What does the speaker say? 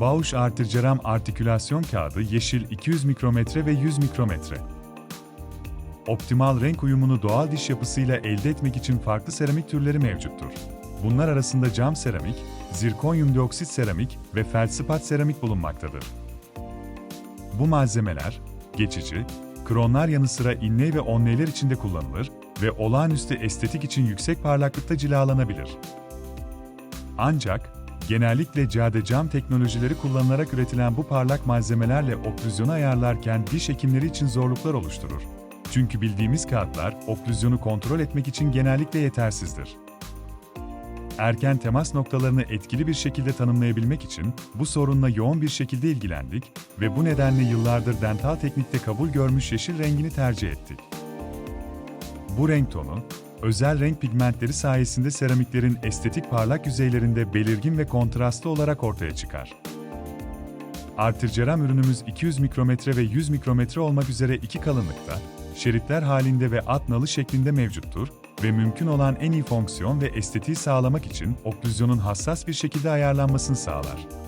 Bausch Artilleram artikülasyon kağıdı yeşil 200 mikrometre ve 100 mikrometre. Optimal renk uyumunu doğal diş yapısıyla elde etmek için farklı seramik türleri mevcuttur. Bunlar arasında cam seramik, zirkonyum dioksit seramik ve feldspat seramik bulunmaktadır. Bu malzemeler, geçici, kronlar yanı sıra inley ve onleyler içinde kullanılır ve olağanüstü estetik için yüksek parlaklıkta cilalanabilir. Ancak, genellikle cade cam teknolojileri kullanılarak üretilen bu parlak malzemelerle oklüzyonu ayarlarken diş hekimleri için zorluklar oluşturur. Çünkü bildiğimiz kağıtlar oklüzyonu kontrol etmek için genellikle yetersizdir. Erken temas noktalarını etkili bir şekilde tanımlayabilmek için bu sorunla yoğun bir şekilde ilgilendik ve bu nedenle yıllardır dental teknikte kabul görmüş yeşil rengini tercih ettik. Bu renk tonu, özel renk pigmentleri sayesinde seramiklerin estetik parlak yüzeylerinde belirgin ve kontrastlı olarak ortaya çıkar. Artırceram ürünümüz 200 mikrometre ve 100 mikrometre olmak üzere iki kalınlıkta, şeritler halinde ve at nalı şeklinde mevcuttur ve mümkün olan en iyi fonksiyon ve estetiği sağlamak için oklüzyonun hassas bir şekilde ayarlanmasını sağlar.